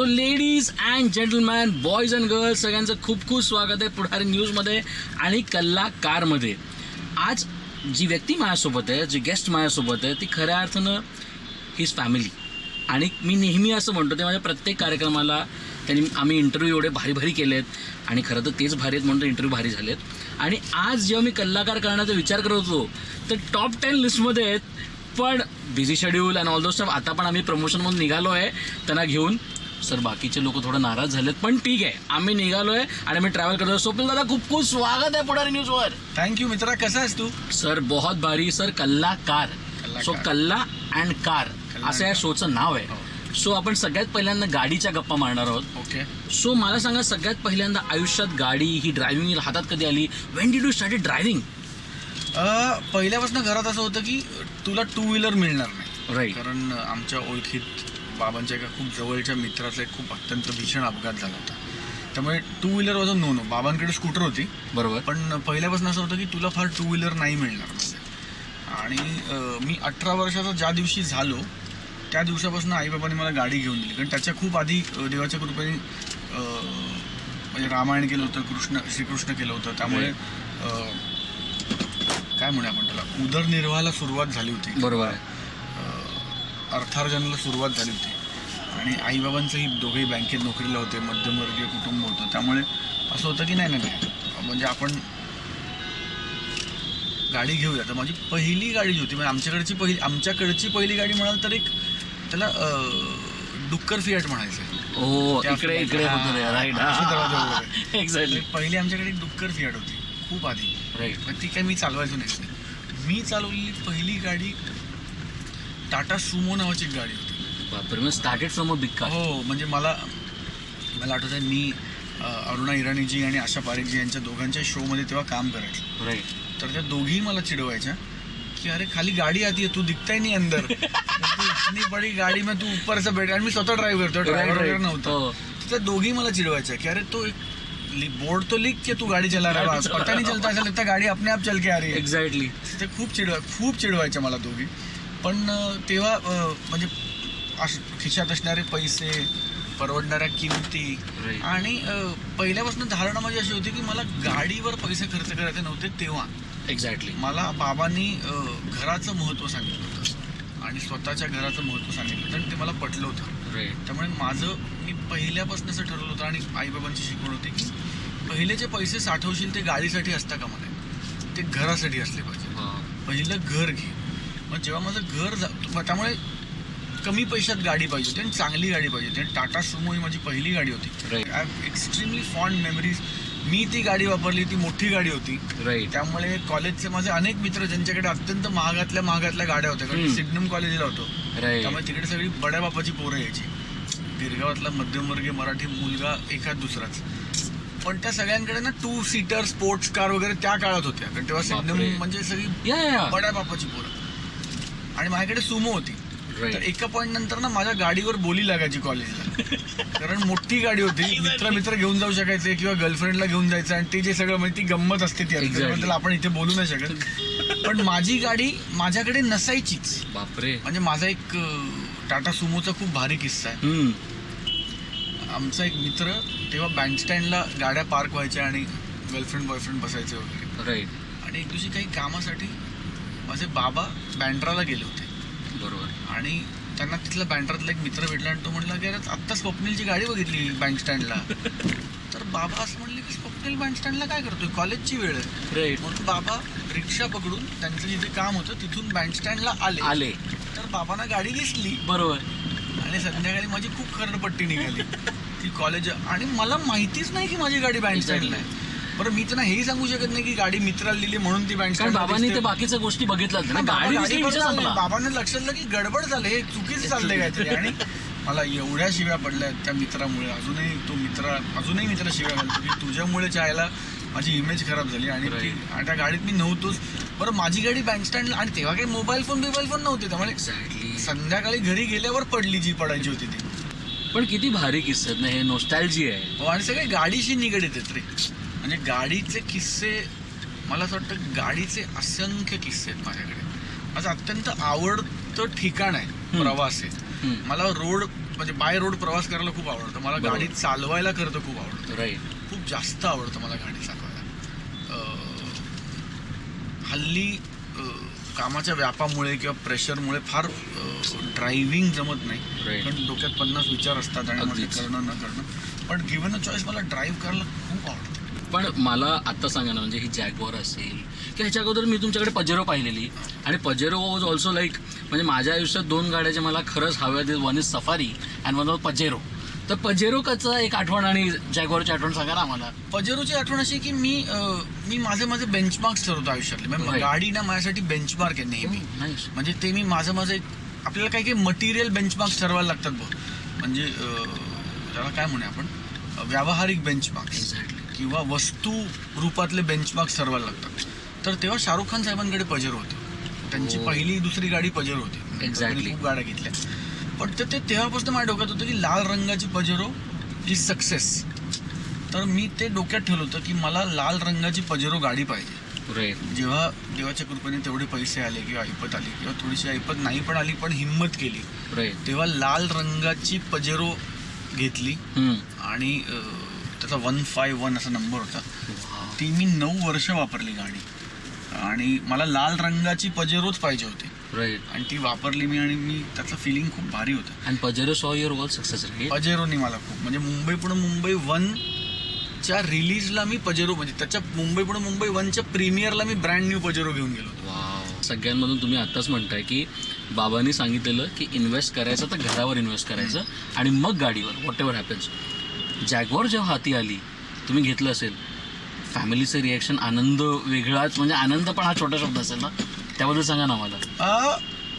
So ladies and gentleman boys and girls सगळ्यांचं खूप खूप स्वागत आहे पुढारी न्यूजमध्ये आणि कल्ला कारमध्ये आज जी व्यक्ती माझ्यासोबत आहे जी गेस्ट माझ्यासोबत आहे ती खऱ्या अर्थानं हिज फॅमिली आणि मी नेहमी असं म्हणतो ते माझ्या प्रत्येक कार्यक्रमाला त्यांनी आम्ही इंटरव्ह्यू एवढे भारी भारी केले आहेत आणि खरं तर तेच भारी आहेत म्हणून इंटरव्ह्यू भारी झालेत. आणि आज जेव्हा मी कल्लाकार करण्याचा विचार करत होतो तर टॉप टेन लिस्टमध्ये आहेत पण busy schedule and all though stuff आता पण आम्ही प्रमोशनमधून निघालो आहे त्यांना घेऊन सर बाकीचे लोक थोडं नाराज झालेत पण ठीक आहे. आम्ही निघालो आहे आणि आम्ही ट्रॅव्हल करतो स्वप्नील दादा खूप खूप स्वागत आहे पुढारी न्यूजवर थँक्यू मित्रा. कसा आहेस तू? सर बहुत भारी. सर कल्ला कार सो. कल्ला अँड कार. असं या शोचं नाव आहे. सो आपण सगळ्यात पहिल्यांदा गाडीच्या गप्पा मारणार आहोत. ओके सो मला सांगा सगळ्यात पहिल्यांदा आयुष्यात गाडी ही ड्रायव्हिंग हातात कधी आली? When did you started driving पहिल्यापासून घरात असं होतं की तुला टू व्हीलर मिळणार नाही. राईट कारण आमच्या ओळखीत बाबांच्या एका खूप जवळच्या मित्राचा एक खूप अत्यंत भीषण अपघात झाला होता. त्यामुळे two wheeler was no no बाबांकडे स्कूटर होती. बरोबर. पण पहिल्यापासून असं होतं की तुला फार टू व्हीलर नाही मिळणार म्हणजे आणि मी अठरा वर्षाचा ज्या दिवशी झालो त्या दिवसापासून आईबाबांनी मला गाडी घेऊन दिली. कारण त्याच्या खूप आधी देवाच्या कृपेने म्हणजे रामायण केलं होतं कृष्ण श्रीकृष्ण केलं होतं. त्यामुळे काय म्हणू आपण त्याला? उदरनिर्वाहाला सुरुवात झाली होती. बरोबर. अर्थार्जनाला सुरुवात झाली होती. आणि आईबाबांचंही दोघेही बँकेत नोकरीला होते मध्यमवर्गीय कुटुंब होतं. त्यामुळे असं होतं की नाही नाही म्हणजे आपण गाडी घेऊया. तर माझी पहिली गाडी जी होती म्हणजे आमच्याकडची पहिली आमच्याकडची पहिली गाडी म्हणाल तर एक त्याला डुक्कर फियाट म्हणायचं. हो इकडे. इकडे राईट. एक्झॅक्टली पहिली आमच्याकडे डुक्कर फियाट होती खूप आधी. राईट पण ती काय मी चालवायचो नाही. मी चालवलेली पहिली गाडी टाटा सुमो नावाची एक गाडी होती. बापरे मग started from a big car हो म्हणजे मला मला आठवत आहे मी अरुणा इराणीजी आणि आशा पारेखजी यांच्या दोघांच्या शोमध्ये तेव्हा काम करायचं राईट तर त्या दोघीही मला चिडवायच्या की अरे खाली गाडी आती तू दिखता ही नहीं अंदर. इतनी बड़ी गाडी में तू ऊपर से बैठ आणि मी स्वतः ड्राईव्ह करतो ड्रायव्हर वगैरे नव्हतं. त्या दोघी मला चिडवायच्या की अरे तो एक बोर्ड तो लिख के तू गाडी चला रहा पता नहीं चलता ऐसा लगता गाडी अपने आप चल के आ रही है. एक्झॅक्टली ते खूप चिडवा खूप चिडवायच्या मला दोघी. पण तेव्हा म्हणजे अश- खिशात असणारे पैसे परवडणाऱ्या किमती. आणि पहिल्यापासून धारणा माझी अशी होती की मला गाडीवर पैसे खर्च करायचे नव्हते तेव्हा. एक्झॅक्टली मला बाबांनी घराचं महत्त्व सांगितलं होतं आणि स्वतःच्या घराचं महत्त्व सांगितलं होतं आणि ते मला पटलं होतं. त्यामुळे माझं मी पहिल्यापासून असं ठरवलं होतं आणि आईबाबांची शिकवण होती की पहिले जे पैसे साठवशील ते गाडीसाठी असता कामा नये. ते घरासाठी असले पाहिजे. पहिलं घर घे. मग जेव्हा माझं घर त्यामुळे कमी पैशात गाडी पाहिजे होती आणि चांगली गाडी पाहिजे होती. आणि टाटा सुमो ही माझी पहिली गाडी होती. I have extremely fond memories मी ती गाडी वापरली ती मोठी गाडी होती. राईट त्यामुळे कॉलेजचे माझे अनेक मित्र ज्यांच्याकडे अत्यंत महागातल्या महागातल्या गाड्या होत्या. कारण हम्म. सिडनम कॉलेजला होतो. राईट त्यामुळे तिकडे सगळी बड्या बापाची पोरं यायची. गिरगावातला मध्यमवर्गीय मराठी मुलगा एखाद दुसराच. पण त्या सगळ्यांकडे ना टू सीटर स्पोर्ट्स कार वगैरे त्या काळात होत्या. कारण तेव्हा सिडनम बापरे. म्हणजे सगळी बड्या बापाची पोरं. आणि माझ्याकडे सुमो होती. तर एका पॉईंट नंतर ना माझ्या गाडीवर बोली लागायची कॉलेजला कारण मोठी गाडी होती. मित्र मित्र घेऊन जाऊ शकायचे किंवा गर्लफ्रेंडला घेऊन जायचं आणि ते जे सगळं म्हणजे ती गंमत असते ती. त्याच्याबद्दल आपण इथे बोलू नाही शकत. पण माझी गाडी माझ्याकडे नसायचीच. बापरे. म्हणजे माझा एक टाटा सुमोचा खूप भारी किस्सा आहे. आमचा एक मित्र तेव्हा बँडस्टँडला गाड्या पार्क व्हायच्या आणि गर्लफ्रेंड बॉयफ्रेंड बसायचे वगैरे. राईट आणि एक दिवशी काही कामासाठी माझे बाबा बँड्राला गेले होते. बरोबर. आणि त्यांना तिथला बँड्रातला एक मित्र भेटला आणि तो म्हणला की अरे आत्ता स्वप्नीलची गाडी बघितली बँडस्टँडला तर बाबा असं म्हणले की स्वप्नील बँडस्टँडला काय करतोय? कॉलेजची वेळ आहे. राईट म्हणून बाबा रिक्षा पकडून त्यांचं जिथे काम होतं तिथून बँडस्टँडला आले. आले. तर बाबांना गाडी दिसली. बरोबर. आणि संध्याकाळी माझी खूप खरडपट्टी निघाली. ती कॉलेज आणि मला माहितीच नाही की माझी गाडी बँडस्टँडला आहे. बरं मी त्यांना हेही सांगू शकत नाही की गाडी मित्राला दिली म्हणून ती कारण बँडस्टँड बाबांनी ते बाकीच्या गोष्टी बघितल्यात ना. गाडी विषय बाबांना लक्षात की गडबड झालं हे चुकीचं चाललंय काहीतरी. आणि मला एवढ्या शिव्या पडल्या त्या मित्रामुळे. अजूनही तो मित्र अजूनही मित्र शिव्या घालतो की तुझ्यामुळे चायला माझी इमेज खराब झाली आणि ती Right. आणि त्या गाडीत मी नव्हतोच. बरं माझी गाडी बँडस्टँडला आणि तेव्हा काही मोबाईल फोन बिबाईल फोन नव्हते. त्यामुळे संध्याकाळी घरी गेल्यावर पडली जी पडायची होती ती. पण किती भारी किस्से आहेत ना. हे नोस्टॅल्जी आहे. हो आणि सगळे गाडीशी निगडीत आहेत रे. म्हणजे गाडीचे किस्से मला असं वाटतं गाडीचे असंख्य किस्से आहेत माझ्याकडे. माझं अत्यंत आवडतं ठिकाण आहे. प्रवास आहे. मला रोड म्हणजे बाय रोड प्रवास करायला खूप आवडतं. मला. गाडी चालवायला खरं तर खूप आवडतं. राईट खूप जास्त आवडतं मला गाडी चालवायला. हल्ली कामाच्या व्यापामुळे किंवा प्रेशरमुळे फार ड्रायव्हिंग जमत नाही. कारण डोक्यात पन्नास विचार असतात आणि. करणं न करणं. पण गिव्हन अ चॉईस मला ड्राईव्ह करायला खूप आवडतं. पण मला आत्ता सांगा ना म्हणजे ही जॅगवर असेल की ह्याच्या अगोदर मी तुमच्याकडे पजेरो पाहिलेली. आणि पजेरो वॉज ऑल्सो लाईक म्हणजे माझ्या आयुष्यात दोन गाड्या ज्या मला खरंच हव्या one is Safari and one was Pajero तर पजेरो कचं एक आठवण आणि जॅगवरची आठवण सांगा ना आम्हाला. पजेरोची आठवण अशी की मी अं, मी माझे माझे बेंचमार्क्स ठरवतो आयुष्यातले. म्हणजे Right. गाडी ना माझ्यासाठी बेंचमार्क आहे नेहमी. Nice. म्हणजे ते मी माझं माझं एक आपल्याला काही काही मटेरियल बेंचमार्क्स ठरवायला लागतात बघ. म्हणजे अं, त्याला काय म्हणूया आपण? अं, व्यावहारिक बेंचमार्क्स Exactly. किंवा वस्तू रूपातले बेंचमार्क्स ठरवायला लागतात तर तेव्हा शाहरुख खान साहेबांकडे पजेरो होते त्यांची Oh. पहिली दुसरी गाडी पजेरो होती. त्यांनी खूप गाड्या घेतल्या पण ते ते तेव्हापासून माझ्या डोक्यात होतं की लाल रंगाची पजेरो इज सक्सेस तर मी ते डोक्यात ठेवलं होतं की मला लाल रंगाची पजेरो गाडी पाहिजे. जेव्हा देवाच्या कृपेने तेवढे पैसे आले किंवा ऐपत आली किंवा थोडीशी ऐपत नाही पण आली पण हिंमत केली. तेव्हा लाल रंगाची पजेरो घेतली. आणि त्याचा वन फाय वन असा नंबर होता. ती मी नऊ वर्ष वापरली गाडी. आणि मला लाल रंगाची पजेरोच पाहिजे होती. Right. आणि ती वापरली मी आणि मी त्याचं फिलिंग खूप भारी होतं. Pajero saw your all success, right? पजेरोनी मला खूप म्हणजे मुंबई पुणे मुंबई वन च्या रिलीजला मी पजेरो म्हणजे त्याच्या मुंबई पुणे मुंबई वनच्या प्रीमियरला मी ब्रँड न्यू पजेरो घेऊन गेलो होतो. सगळ्यांमधून तुम्ही आत्ताच म्हणताय की बाबांनी सांगितलेलं की इन्व्हेस्ट करायचं तर घरावर इन्व्हेस्ट करायचं आणि मग गाडीवर वॉट एव्हर हॅपन्स जॅगवर जेव्हा हाती आली तुम्ही घेतलं असेल. फॅमिलीचं रिॲक्शन आनंद वेगळाच म्हणजे आनंद पण हा छोटा शब्द असेल ना? त्याबद्दल सांगा ना मला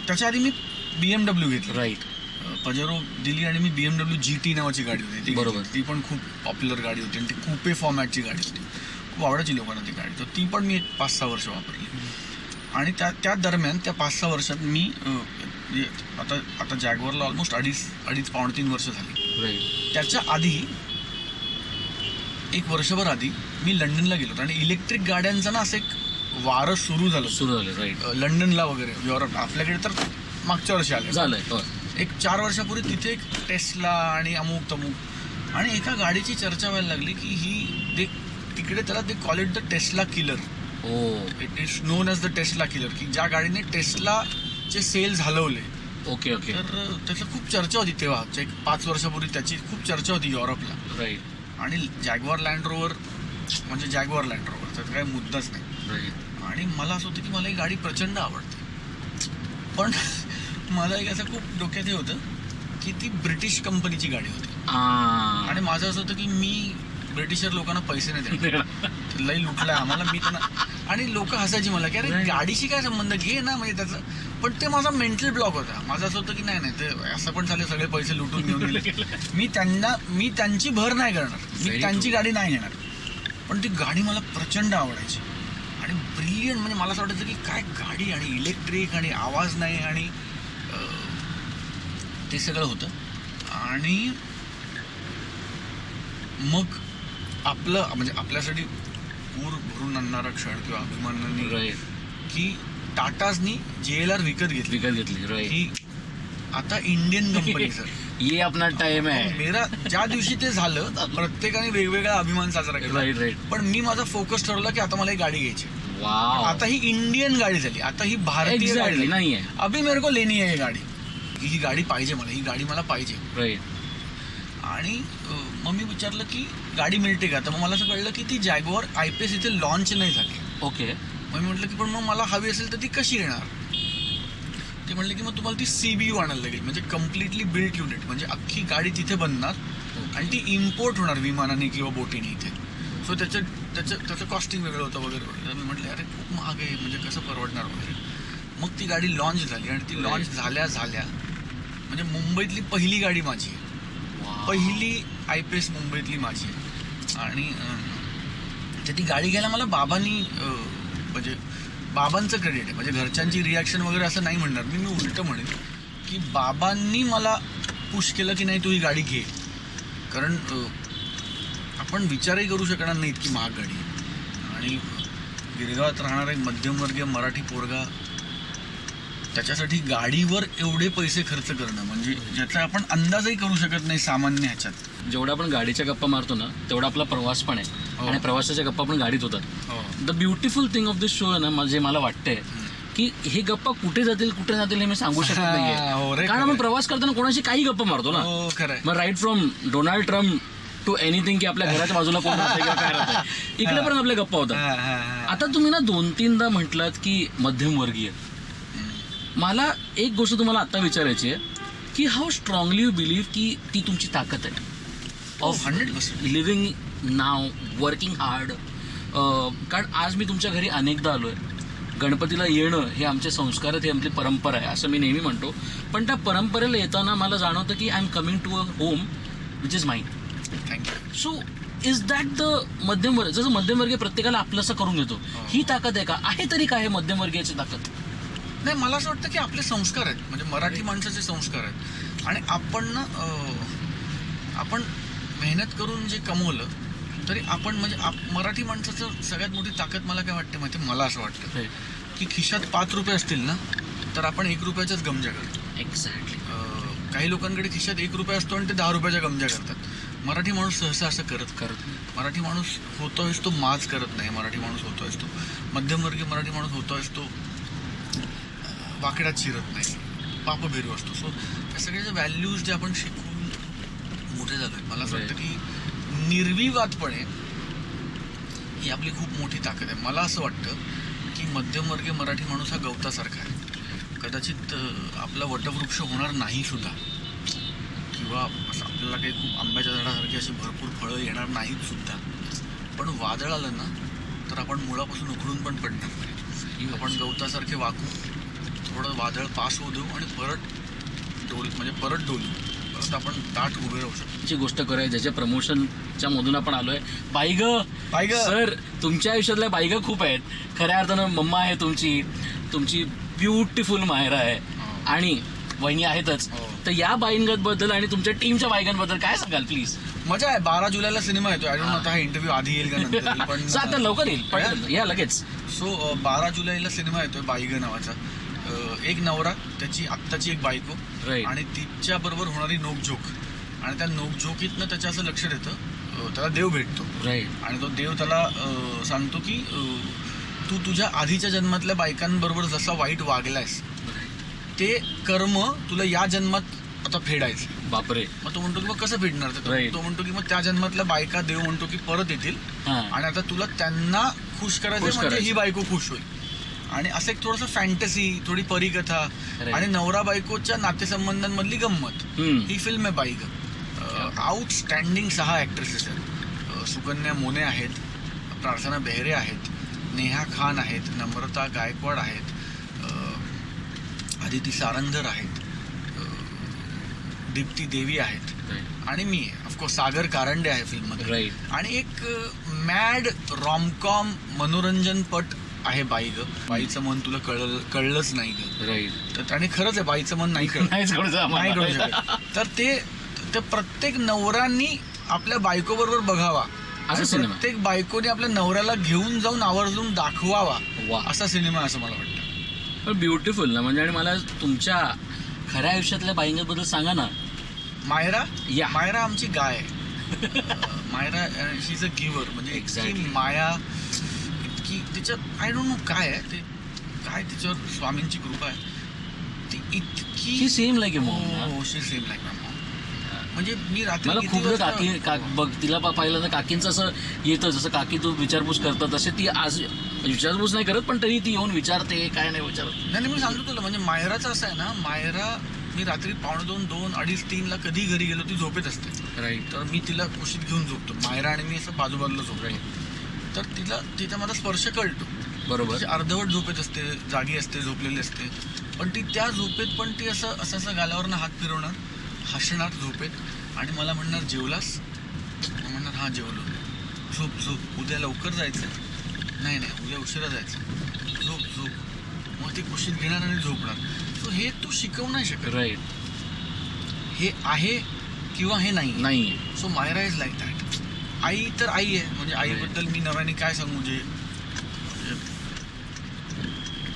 त्याच्या आधी मी बी एम डब्ल्यू घेतली. राईट पजेरो दिली आणि मी B M W G T नावाची गाडी होती. ती बरोबर. ती पण खूप पॉप्युलर गाडी होती आणि ती कुपे फॉर्मॅटची गाडी होती. खूप आवडायची लोकांना ती गाडी. तर ती पण मी एक पाच सहा वर्ष वापरली. आणि त्या त्या दरम्यान त्या पाच सहा वर्षात मी म्हणजे आता आता जॅगवरला ऑलमोस्ट अडीच अडीच पावणे तीन वर्ष झाली. राईट त्याच्या आधी एक वर्षभर आधी मी लंडनला गेलो होतो. आणि इलेक्ट्रिक गाड्यांचं ना असं एक वारं सुरू झालं. सुरू झालं राईट लंडनला वगैरे युरोप आपल्याकडे तर मागच्या वर्षी आले. झालंय हो एक चार वर्षापूर्वी तिथे एक टेस्ला आणि अमुक तमुक. आणि एका गाडीची चर्चा व्हायला लागली की ही ते तिकडे त्याला ते call it the Tesla killer oh it is known as the Tesla killer की ज्या गाडीने टेस्लाचे सेल्स हलवले ओके ओके. तर त्याची खूप चर्चा होती तेव्हा. एक पाच वर्षापूर्वी त्याची खूप चर्चा होती युरोपला. राईट आणि जॅगवार लँड रोवर म्हणजे जॅगवार लँड रोवर त्याचा काही मुद्दाच नाही. आणि मला असं होतं की मला ही गाडी प्रचंड आवडते. पण मला एक असं खूप डोक्यात हे होतं की ती ब्रिटिश कंपनीची गाडी होती. आणि माझं असं होतं की मी ब्रिटिशर लोकांना पैसे नाही देणार. लई लुटलाय आम्हाला मी त्यांना आणि लोक हसायची मला की अरे. गाडीशी काय संबंध? घे ना म्हणजे त्याचं पण ते माझा मेंटल ब्लॉक होता. माझं असं होतं की नाही नाही ते असं पण झालं सगळे पैसे लुटून घेऊन गेले. मी त्यांना मी त्यांची भर नाही करणार. मी त्यांची. गाडी नाही घेणार. पण ती गाडी मला प्रचंड आवडायची. आणि ब्रिलियंट म्हणजे मला असं वाटायचं की काय गाडी आणि इलेक्ट्रिक आणि आवाज नाही आणि ते सगळं होतं. आणि मग आपलं म्हणजे आपल्यासाठी पूर भरून आणणारा क्षण किंवा अभिमानाने राईट की टाटाजनी जे एल आर विकत घेतली. विकत घेतली राईट की आता इंडियन कंपनी सर ये अपना टाइम आहे. मेरा ज्या दिवशी ते झालं प्रत्येकाने वेगवेगळा अभिमान साजरा केला. राईट राईट पण मी माझा फोकस ठरवला की आता मला ही गाडी घ्यायची आता ही इंडियन गाडी झाली. आता ही भारतीय गाडी झाली. नाहीये. अभी मेरे को लेनी आहे ही गाडी. ही गाडी पाहिजे मला ही गाडी मला पाहिजे. राईट आणि अं, मग मी विचारलं की गाडी मिळते का? तर मग मला असं कळलं की ती जॅगवर आय पी एस इथे लॉन्च नाही झाली. ओके. मग मी म्हटलं की पण मग मला हवी असेल तर ती कशी येणार? ते म्हणले की मग तुम्हाला ती सी बी यू आणायला लागेल. म्हणजे कम्प्लिटली बिल्ट युनिट म्हणजे अख्खी गाडी तिथे बनणार आणि ती इम्पोर्ट होणार विमानाने किंवा बोटीने इथे. सो त्याचं त्याचं त्याचं कॉस्टिंग वेगळं होतं वगैरे. वगैरे मी म्हटलं अरे खूप महाग आहे. म्हणजे कसं परवडणार वगैरे? मग ती गाडी लॉन्च झाली आणि ती लॉन्च झाल्या झाल्या म्हणजे मुंबईतली पहिली गाडी माझी आहे. पहिली आय पी एस मुंबईतली माझी आहे. आणि अं, तर म्हणजे ती गाडी घ्यायला मला बाबांनी म्हणजे बाबांचं क्रेडिट आहे. म्हणजे घरच्यांची रिॲक्शन वगैरे असं नाही म्हणणार. मी मी उलटं म्हणेन की बाबांनी मला पुश केलं की नाही तू ही गाडी घे. कारण आपण विचारही करू शकणार नाही इतकी महाग गाडी आहे. आणि गिरगावात राहणारा एक मध्यमवर्गीय मराठी पोरगा त्याच्यासाठी गाडीवर एवढे पैसे खर्च करणं म्हणजे ज्याचा आपण अंदाजही करू शकत नाही सामान्य ह्याच्यात. जेवढा आपण गाडीच्या गप्पा मारतो ना तेवढा आपला प्रवास पण आहे. हो. आणि प्रवासाच्या गप्पा पण गाडीत होतात. The beautiful thing of this show ना म्हणजे मला वाटतंय की हे गप्पा कुठे जातील कुठे जातील हे मी सांगू शकत हा, हो कारण. आपण प्रवास करताना कोणाशी काही गप्पा मारतो ना. हो मग right from Donald Trump to anything की आपल्या घराच्या बाजूला कोण इकडे पण आपल्या गप्पा होतात. आता तुम्ही ना दोन तीनदा म्हटलात की मध्यमवर्गीय. मला एक गोष्ट तुम्हाला आता विचारायची आहे की हाऊ स्ट्रॉंगली यू बिलीव्ह की ती तुमची ताकद आहे? Of hundred percent living now working hard कारण आज मी तुमच्या घरी अनेकदा आलो आहे गणपतीला येणं हे आमचे संस्कार आहेत हे आमची परंपरा आहे असं मी नेहमी म्हणतो. पण त्या परंपरेला येताना मला जाणवतं की I am coming to a home which is mind thank you so is that the मध्यमवर्ग जसं मध्यमवर्गीय प्रत्येकाला आपलंसं करून घेतो ही. ताकद आहे का? आहे तरी काय मध्यमवर्गीयाची ताकद? नाही मला असं वाटतं की आपले संस्कार आहेत. म्हणजे मराठी माणसाचे संस्कार आहेत. आणि आपण ना आपण मेहनत करून जे कमवलं तरी आपण म्हणजे आप- मराठी माणसाचं सगळ्यात मोठी ताकद मला काय वाटते माहिती मला असं वाटतं. की खिशात पाच रुपये असतील ना तर आपण एक रुपयाच्याच गमजा करतो. एक्झॅक्टली काही लोकांकडे खिशात एक रुपया असतो आणि ते दहा रुपयाच्या गमजा करतात. मराठी माणूस सहसा असं करत करत. मराठी माणूस होतोयस तो माज करत नाही. मराठी माणूस होतोयस तो मध्यमवर्गीय मराठी माणूस होतोयस तो वाकड्यात शिरत नाही. पाप भेरू असतो. सो त्या सगळ्याच्या व्हॅल्यूज जे आपण शिकून मोठे झालोय. मला असं वाटतं की निर्विवादपणे ही आपली खूप मोठी ताकद आहे. मला असं वाटतं की मध्यमवर्गीय मराठी माणूस हा गवतासारखा आहे. कदाचित आपला वटवृक्ष होणार नाही सुद्धा. किंवा असं आपल्याला काही खूप आंब्याच्या झाडासारखी अशी भरपूर फळं येणार नाहीत सुद्धा. पण वादळ आलं ना तर आपण मुळापासून उखडून पण पडणार नाही. आपण गवतासारखे वाकू थोडं वादळ पास होऊ देऊ आणि परत डोल म्हणजे परत डोलू परत आपण ताट उभे राहू शकतो ची गोष्ट करूया ज्याच्या प्रमोशनच्या मधून आपण आलोय. बाईग बाईग. सर तुमच्या आयुष्यातल्या बाईग खूप आहेत. खऱ्या अर्थानं मम्मा आहे तुमची. तुमची ब्युटिफुल माहेरा आहे. आणि वहिनी आहेतच. हो. तर या बाईंगत आणि तुमच्या टीमच्या बाईकांबद्दल काय सांगाल प्लीज मजा आहे. बारा जुलैला सिनेमा येतो आय डोंट आता हा इंटरव्ह्यू आधी येईल का पण लवकर येईल. पटकन. या लगेच. सो बारा जुलैला सिनेमा येतोय बाईग नावाचा. अ, एक नवरा त्याची आत्ताची एक बायको राईट आणि तिच्या बरोबर होणारी नोकझोक. आणि त्या नोकझोकीतनं त्याच्या असं लक्ष देतं अ, त्याला देव भेटतो. राईट आणि तो देव त्याला अ, सांगतो की अ, तू तुझ्या आधीच्या जन्मातल्या बायकांबरोबर जसा वाईट वागलायस ते कर्म तुला या जन्मात आता फेडायचं. बापरे. मग तो म्हणतो की मग कसं फेडणार तर तो- Right. तो म्हणतो की मग त्या जन्मातल्या बायका देव म्हणतो की परत येतील हा. आणि आता तुला त्यांना खुश करायचं म्हणजे करायचं. ही बायको खुश होईल. आणि असं एक थोडंसं फॅन्टसी थोडी परिकथा. आणि नवरा बायकोच्या नातेसंबंधांमधली गंमत. ही फिल्म आहे बाईक. आउटस्टँडिंग सहा ॲक्ट्रेसेस आहेत. सुकन्या मोने आहेत प्रार्थना बेहरे आहेत नेहा खान आहेत नम्रता गायकवाड आहेत अ, अदिती सारंगधर आहेत दीप्ती देवी आहेत. आणि मी ऑफकोर्स सागर कारंडे आहे फिल्ममध्ये आणि एक मॅड रॉमकॉम मनोरंजनपट आहे बाई ग बाईचं मन तुला कळलं कळलंच नाही ग. राईट. तर आणि खरंच आहे बाईचं मन नाही कळलं नाहीच कळू नाही कळू शकत. तर ते ते प्रत्येक नवऱ्यांनी आपल्या बायको बरोबर बघावा. असा आणि सिनेमा. प्रत्येक बायकोने आपल्या नवऱ्याला घेऊन जाऊन आवर्जून दाखवावा. वा. असा सिनेमा आहे असं मला वाटतं. पण ब्युटिफुल ना. म्हणजे आणि मला तुमच्या खऱ्या आयुष्यातल्या बाईंगबद्दल सांगा ना. मायरा? या. मायरा आमची गाय. आहे Myra she is a giver म्हणजे Exactly. माया तिच्यात आय डोंट नो काय आहे ते काय तिच्यावर स्वामींची कृपा आहे. ती इतकी same like she same like म्हणजे मी रात्री मला खूपदा काकी का बघ तिला पाहिलं ना काकींचं असं येतं जसं काकी तू विचारपूस करतात तसे ती आज विचारपूस नाही करत पण तरी ती येऊन विचारते काय नाही विचारत. नाही नाही, मी सांगतो तुला म्हणजे मायराचं असं आहे ना मायरा मी रात्री पावणे दोन दोन अडीच तीनला कधी घरी गेलो ती झोपेत असते. राईट तर मी तिला कुशीत घेऊन झोपतो. मायरा आणि मी असं बाजूबाजूला झोपतो तर तिला तिचा माझा स्पर्श कळतो. बरोबर. म्हणजे अर्धवट झोपेत असते जागी असते झोपलेली असते. पण ती त्या झोपेत पण ती असं असं असं गालावरनं हात फिरवणार हसणार झोपेत. आणि मला म्हणणार जेवलास? म्हणणार हा जेवलो. झोप झोप उद्या लवकर जायचं नाही नाही उद्या उशिरा जायचं झोप झोप. मग ती कुशीत घेणार आणि झोपणार. सो हे तू शिकवू नाही शकत. राईट हे आहे किंवा हे नाही नाही so Myra is like that. आई तर आई आहे. म्हणजे आईबद्दल मी नव्याने काय सांगू? जे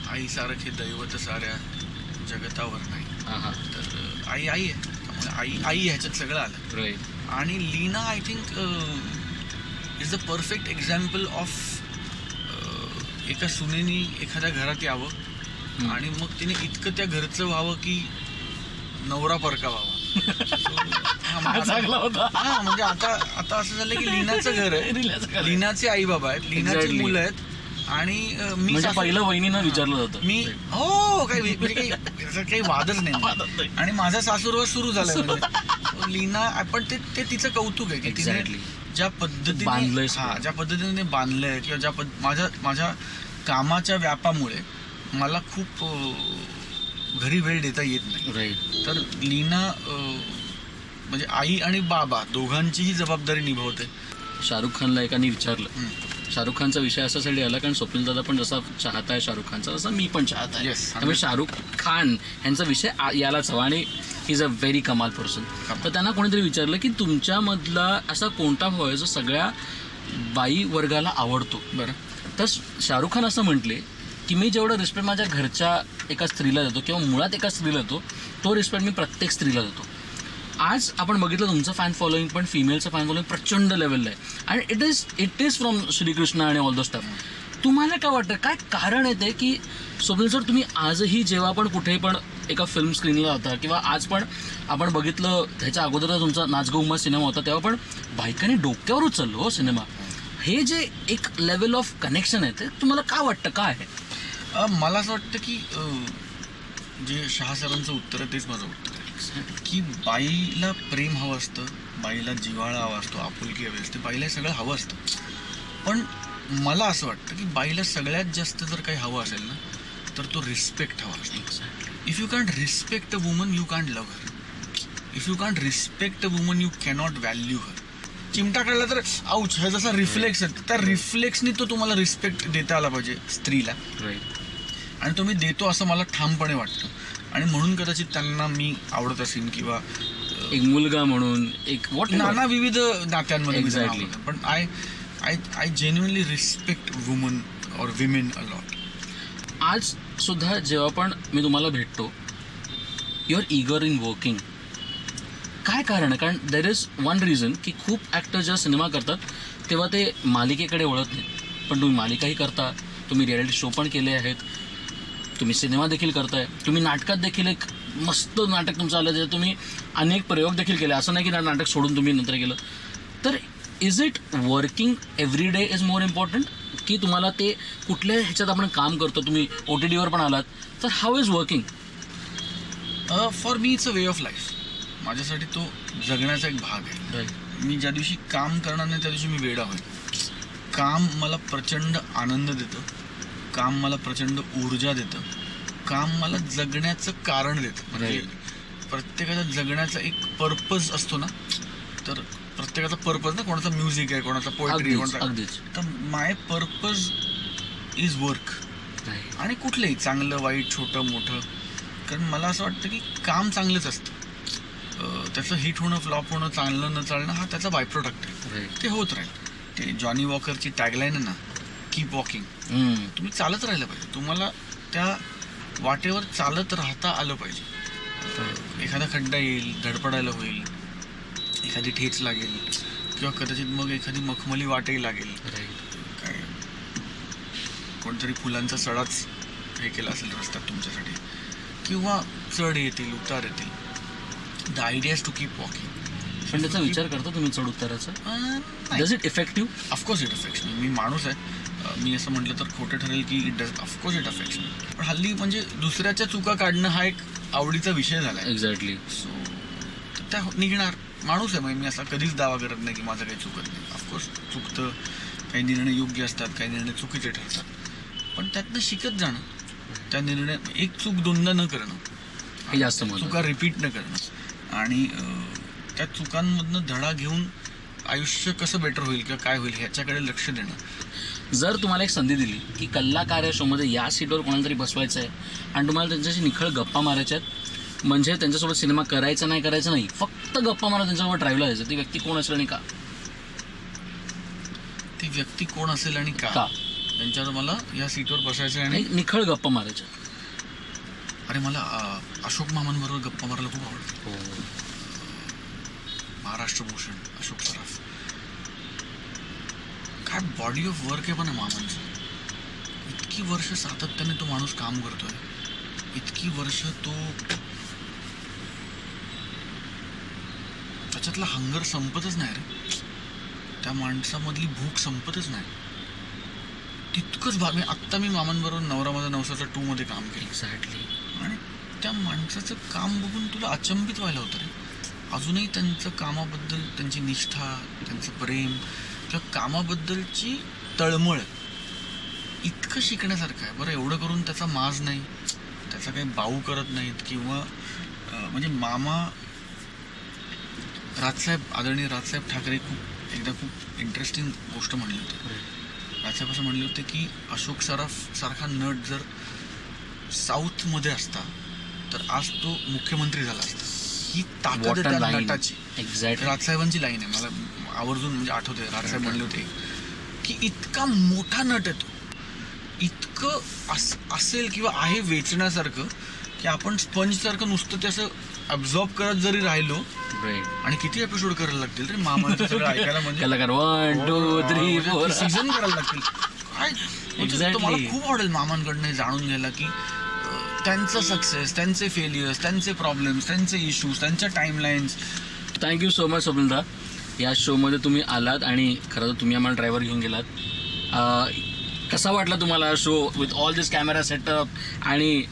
आई सारखे दैवत साऱ्या जगतावर नाही. हा हा. तर आई आई आहे. त्यामुळे आई आई ह्याच्यात सगळं आलं. आणि Leena I think is the perfect example of एका सुनेनी एखाद्या घरात यावं. आणि मग तिने इतकं त्या घरचं व्हावं की नवरा परका व्हावा. हा, चांगला होता. हा म्हणजे आता आता असं झालं की लीनाचं घर आहे. लीनाचं आई बाबा आहेत. लीनाची. मुलं आहेत. आणि मी म्हणजे पहिलं वहिनीनं विचारलं होतं मी हो काही म्हणजे काही वादच नाही. आणि माझा सासूरवास सुरू झालाय म्हणजे. लीना आपण ते ते तिचं कौतुक आहे की तिने एक्झॅक्टली ज्या पद्धतीने. हा ज्या पद्धतीने बांधलंय किंवा ज्या पद्ध माझ्या माझ्या कामाच्या व्यापामुळे मला खूप घरी वेळ देता येत नाही. राईट तर लीना म्हणजे आई आणि बाबा दोघांचीही जबाबदारी निभावते. शाहरुख खानला एकाने विचारलं. शाहरुख खानचा विषय असासाठी आला कारण स्वप्नील दादा पण जसा चाहता आहे शाहरुख खानचा तसा मी पण चाहता आहे. त्यामुळे शाहरुख खान यांचा विषय यालाच हवा आणि इज अ व्हेरी कमाल पर्सन. तर त्यांना कोणीतरी विचारलं की तुमच्यामधला असा कोणता भाव आहे जो सगळ्या बाई वर्गाला आवडतो? बरं. तर शाहरुख खान असं म्हटले की मी जेवढं रिस्पेक्ट माझ्या घरच्या एका स्त्रीला देतो किंवा मुळात एका स्त्रीला देतो तो रिस्पेक्ट मी प्रत्येक स्त्रीला देतो. आज आपण बघितलं तुमचं फॅन फॉलोईंग पण फिमेलचं फॅन फॉलोईंग प्रचंड लेवलला आहे. आणि it is it is from Shrikrishna आणि ऑल द स्टफ तुम्हाला काय वाटतं? काय कारण आहे ते की स्वप्नील सर तुम्ही आजही जेव्हा पण कुठे पण एका फिल्म स्क्रीनला होता किंवा आज पण आपण बघितलं ह्याच्या अगोदर तुमचा नाचगौमा सिनेमा होता तेव्हा पण बायकाने डोक्यावर उचललो हो सिनेमा हे जे एक लेवल ऑफ कनेक्शन आहे ते तुम्हाला काय वाटतं? काय आहे? मला असं वाटतं की जे शहा सरांचं उत्तर आहे तेच माझं वाटतं की बाईला प्रेम हवं असतं बाईला जिव्हाळा हवा असतो आपुलकी हवी असते बाईला सगळं हवं असतं. पण मला असं वाटतं की बाईला सगळ्यात जास्त जर काही हवं असेल ना तर तो रिस्पेक्ट हवा असतो. If you can't respect a woman you can't love her if you can't respect a woman you cannot value her चिमटा काढला तर आऊच हे जसा रिफ्लेक्स आहे त्या रिफ्लेक्सनी तो तुम्हाला रिस्पेक्ट देता आला पाहिजे स्त्रीला. आणि तो मी देतो असं मला ठामपणे वाटतं. आणि म्हणून कदाचित त्यांना मी आवडत असेल किंवा एक मुलगा म्हणून एक वॉट नाना विविध नात्यांमध्ये. आवडतं. पण I I I genuinely respect woman or women a lot आज सुद्धा जेव्हा पण मी तुम्हाला भेटतो you are eager in working काय कारण आहे? कारण देर इज वन रिझन की खूप ॲक्टर जेव्हा सिनेमा करतात तेव्हा ते मालिकेकडे वळत नाहीत. पण तुम्ही मालिकाही करता तुम्ही रियालिटी शो पण केले आहेत तुम्ही सिनेमा देखील करताय तुम्ही नाटकात देखील एक मस्त नाटक तुमचं आलं जे तुम्ही अनेक प्रयोग देखील केले. असं नाही की ना- नाटक सोडून तुम्ही नंतर केलं. तर is it working every day is more important की तुम्हाला ते कुठल्या ह्याच्यात आपण काम करतो तुम्ही ओ टी डीवर पण आलात तर how is working for me it's a way of life माझ्यासाठी तो जगण्याचा एक भाग आहे. मी ज्या दिवशी काम करणार नाही त्या दिवशी मी वेडा होईल. काम मला प्रचंड आनंद देतं. काम मला प्रचंड ऊर्जा देतं. काम मला जगण्याचं कारण देतं. म्हणजे. प्रत्येकाचा जगण्याचा एक पर्पज असतो ना तर प्रत्येकाचा पर्पज ना कोणाचा म्युझिक आहे कोणाचा पोएट्री कोणाचा तर माय पर्पज इज वर्क आणि कुठलंही चांगलं वाईट छोटं मोठं. कारण मला असं वाटतं की काम चांगलंच असतं. त्याचं हिट होणं फ्लॉप होणं चालणं न चालणं हा त्याचा बाय प्रोडक्ट आहे ते होत राहील. ते जॉनी वॉकरची टॅगलाईन आहे ना कीप वॉकिंग तुम्ही चालत राहिलं पाहिजे. तुम्हाला त्या वाटेवर चालत राहता आलं पाहिजे. एखादा खड्डा येईल धडपडायला होईल एखादी ठेच लागेल किंवा कदाचित मग एखादी मखमली वाटही लागेल. काय? कोणतरी फुलांचा सडाच हे केला असेल रस्त्यात तुमच्यासाठी. किंवा चढ येतील उतार येतील. The idea to keep walking पण त्याचा विचार करता तुम्ही चढ उताराचा? Does it effective of course it affects मी माणूस आहे. मी असं म्हटलं तर खोटं ठरेल की it does of course it affects me पण हल्ली म्हणजे दुसऱ्याच्या चुका काढणं हा एक आवडीचा विषय झाला आहे एक्झॅक्टली सो त्या निघणार. माणूस आहे म्हणजे मी असा कधीच दावा करत नाही की माझं काही चुकत नाही. ऑफकोर्स चुकतं. काही निर्णय योग्य असतात काही निर्णय चुकीचे ठरतात. पण त्यातनं शिकत जाणं त्या निर्णय एक चूक दोनदा न करणं हे जास्त. चुका रिपीट न करणं आणि त्या चुकांमधनं धडा घेऊन आयुष्य कसं बेटर होईल किंवा काय होईल ह्याच्याकडे लक्ष देणं जर तुम्हाला एक संधी दिली की कल्लाकार या शोमध्ये या सीटवर कोणाला तरी बसवायचं आहे आणि तुम्हाला त्यांच्याशी निखळ गप्पा मारायच्या आहेत म्हणजे त्यांच्यासोबत सिनेमा करायचा नाही करायचा नाही फक्त गप्पा मारा त्यांच्यासोबत ड्राईव्हला जायचं ती व्यक्ती कोण असेल आणि का? ती व्यक्ती कोण असेल आणि का? त्यांच्यावर मला या सीटवर बसायचं आहे आणि निखळ गप्पा मारायच्या अरे मला अशोक मामांबरोबर गप्पा मारायला खूप आवडतं. हो. महाराष्ट्र भूषण अशोक सराफ. काय बॉडी ऑफ वर्क आहे पण आहे मामांचं. इतकी वर्ष सातत्याने तो माणूस काम करतोय. इतकी वर्ष तो त्याच्यातला हंगर संपतच नाही रे. त्या माणसामधली भूक संपतच नाही. तितकंच भाग मी आत्ता मी मामांबरोबर नवरा माझा नवसाचा टू मध्ये काम केलं. एक्झॅक्टली आणि त्या माणसाचं काम बघून तुला अचंबित व्हायला होतं रे. अजूनही त्यांचं कामाबद्दल त्यांची निष्ठा त्यांचं प्रेम किंवा कामाबद्दलची तळमळ इतकं शिकण्यासारखं आहे. बरं एवढं करून त्याचा माज नाही त्याचा काही बाऊ करत नाहीत किंवा म्हणजे मामा राजसाहेब आदरणीय राजसाहेब ठाकरे खूप एकदा खूप इंटरेस्टिंग गोष्ट म्हणली होती. राजसाहेब असं म्हणले होते की अशोक सराफ सारखा नट जर साऊथमध्ये असता तर आज तो मुख्यमंत्री झाला असता. ही ताकद नटाची. एक्झॅक्टली राजसाहेबांची लाईन आहे. मला आवर्जून म्हणजे आठवते राजसाहेब म्हणले होते की इतका मोठा नट आहे तो. इतकं अस असेल किंवा आहे वेचण्यासारखं की आपण स्पंज सारखं नुसतं ते असं अब्झॉर्ब करत जरी राहिलो आणि किती एपिसोड करायला लागतील रे? सगळं ऐकायला म्हणजे? कलाकार one two three four season करायला लागतील. काय? म्हणजे मला. खूप आवडेल मामांकडनं हे जाणून घ्यायला की त्यांचं सक्सेस त्यांचे फेलियर्स त्यांचे प्रॉब्लेम्स त्यांचे इश्यूज त्यांच्या timelines thank you so much Swapnada या शोमध्ये तुम्ही आलात आणि खरं तर तुम्ही आम्हाला ड्रायव्हर घेऊन गेलात. अं, कसा वाटला तुम्हाला show with all this camera setup आणि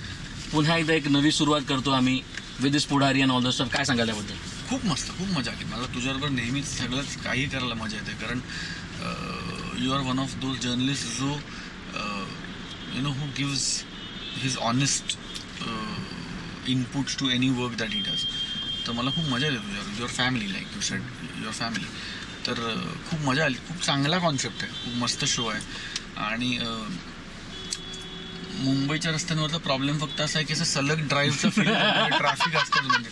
पुन्हा एकदा एक नवी सुरुवात करतो आम्ही with this Pudhari and all the stuff काय सांगाल त्याबद्दल? खूप मस्त खूप मजा आली. मला तुझ्याबरोबर नेहमीच सगळंच काही करायला मजा येते. कारण you are one of those journalist जो you know who gives his honest inputs to any work that he does तर मला खूप मजा येते तुझ्यावर your family like you said your family तर खूप मजा आली. खूप चांगला कॉन्सेप्ट आहे. खूप मस्त शो आहे. आणि मुंबईच्या रस्त्यांवरचा प्रॉब्लेम फक्त असा आहे की असं सलग ड्राईव्हचं ट्रॅफिक असतं म्हणजे.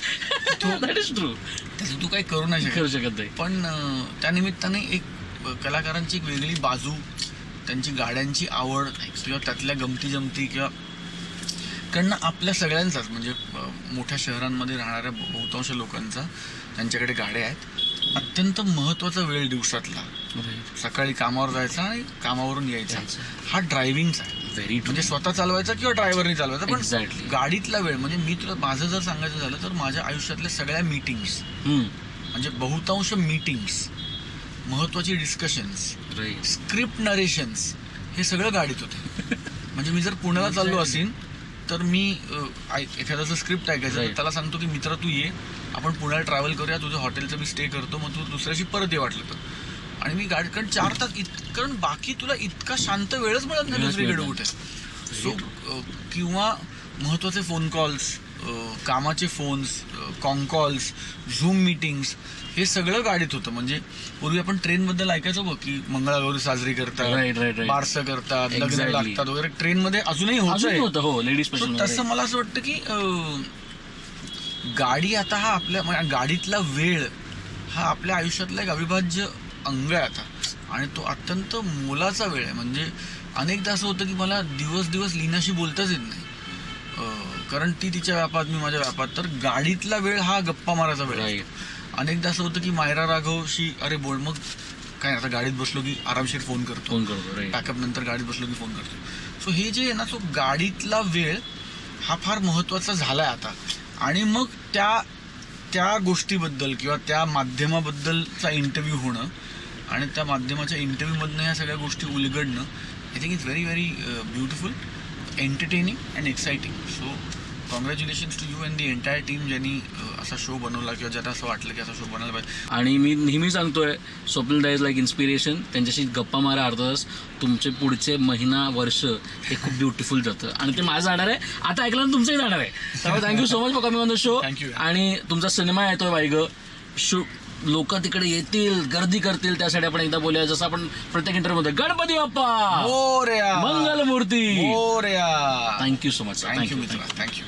तो दॅट इज ट्रू त्याचं तू काही करू नाही शकत करू शकत. नाही. पण त्यानिमित्ताने एक कलाकारांची एक वेगळी बाजू त्यांची गाड्यांची आवड किंवा त्यातल्या गमती जमती किंवा कारण आपल्या सगळ्यांचाच म्हणजे मोठ्या शहरांमध्ये राहणाऱ्या बहुतांश लोकांचा त्यांच्याकडे गाड्या आहेत. अत्यंत महत्त्वाचा वेळ दिवसातला. सकाळी कामावर जायचा आणि कामावरून यायचा. हा ड्रायव्हिंगचा व्हेरी म्हणजे स्वतः चालवायचा किंवा ड्रायव्हरनी चालवायचा पण. गाडीतला वेळ म्हणजे मी तुला माझं जर सांगायचं झालं तर माझ्या आयुष्यातल्या सगळ्या मीटिंग्स म्हणजे बहुतांश मीटिंग्स महत्वाची डिस्कशन्स स्क्रिप्ट नरेशन्स हे सगळं गाडीत होते. म्हणजे मी जर पुण्याला चाललो असेन तर मी एखाद्याचं स्क्रिप्ट ऐकायचं. त्याला सांगतो की मित्र तू ये. आपण पुण्याला ट्रॅव्हल करूया तुझं हॉटेलचं मी स्टे करतो मग तू दुसऱ्याशी परत ये वाटलं तर. आणि मी गाडी कारण चार तास इत कारण बाकी तुला इतका शांत वेळच मिळत नाही दुसरीकडे कुठे. सो किंवा महत्त्वाचे फोन कॉल्स कामाचे phones con calls Zoom meetings हे सगळं गाडीत होतं. म्हणजे पूर्वी आपण ट्रेन बद्दल ऐकायचो बघ की मंगळागौरी साजरी करतात बारसं करतात लग्न. लागतात वगैरे. ट्रेन मध्ये अजूनही अजून होत हो लेडीज तसं मला असं वाटतं की गाडी आता हा आपल्या म्हणजे गाडीतला वेळ हा आपल्या आयुष्यातला एक अविभाज्य अंग आहे आता. आणि तो अत्यंत मोलाचा वेळ आहे. म्हणजे अनेकदा असं होतं की मला दिवस दिवस लिनाशी बोलताच येत नाही. कारण ती तिच्या व्यापात मी माझ्या व्यापात. तर गाडीतला वेळ हा गप्पा मारायचा वेळ असतो. अनेकदा असं होतं की मायरा राघवशी अरे बोल मग काय आता गाडीत बसलो की आरामशीर फोन करतो. फोन करतो पॅकअप नंतर गाडीत बसलो की फोन करतो. सो हे जे आहे ना तो गाडीतला वेळ हा फार महत्त्वाचा झाला आहे आता. आणि मग त्या त्या गोष्टीबद्दल किंवा त्या माध्यमाबद्दलचा इंटरव्ह्यू होणं आणि त्या माध्यमाच्या इंटरव्ह्यूमधनं ह्या सगळ्या गोष्टी उलगडणं I think it's very very beautiful entertaining and exciting so congratulations to you and the entire team ज्यांनी असा शो बनवला किंवा ज्यांना असं वाटलं की असा शो बनवला पाहिजे. आणि मी नेहमी सांगतोय स्वप्नदा इज लाईक इन्स्पिरेशन त्यांच्याशी गप्पा मारा अर्धाच तुमचे पुढचे महिना वर्ष हे खूप ब्युटिफुल जातं. आणि ते माझं जाणार आहे. आता ऐकलं तुमचंही जाणार आहे. त्यामुळे thank you so much for coming on the show thank you आणि तुमचा सिनेमा येतोय वाईग. शू लोक तिकडे येतील गर्दी करतील त्यासाठी आपण एकदा बोलूया. जसं आपण प्रत्येक इंटरव्ह्यूमध्ये Ganpati Bappa! Morya! Mangalmurti! Morya! Thank you so much thank you मित्रा. Thank you.